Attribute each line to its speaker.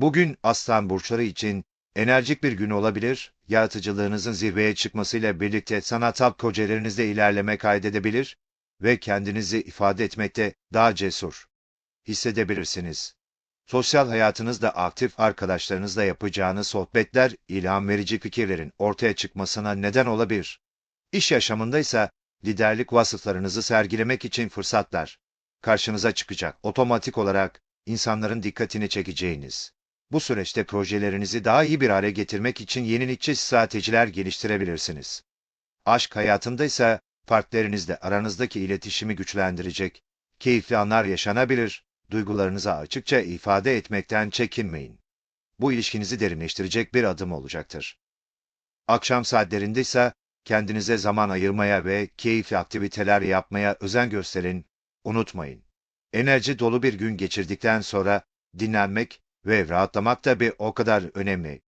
Speaker 1: Bugün aslan burçları için enerjik bir gün olabilir, yaratıcılığınızın zirveye çıkmasıyla birlikte sanatsal projelerinizde ilerleme kaydedebilir ve kendinizi ifade etmekte daha cesur hissedebilirsiniz. Sosyal hayatınızda aktif arkadaşlarınızla yapacağınız sohbetler ilham verici fikirlerin ortaya çıkmasına neden olabilir. İş yaşamında ise liderlik vasıflarınızı sergilemek için fırsatlar karşınıza çıkacak. Otomatik olarak insanların dikkatini çekeceğiniz. Bu süreçte projelerinizi daha iyi bir hale getirmek için yenilikçi stratejiler geliştirebilirsiniz. Aşk hayatında ise partnerinizle aranızdaki iletişimi güçlendirecek, keyifli anlar yaşanabilir, duygularınızı açıkça ifade etmekten çekinmeyin. Bu ilişkinizi derinleştirecek bir adım olacaktır. Akşam saatlerinde ise kendinize zaman ayırmaya ve keyifli aktiviteler yapmaya özen gösterin, unutmayın. Enerji dolu bir gün geçirdikten sonra dinlenmek ve rahatlamak da bir o kadar önemli.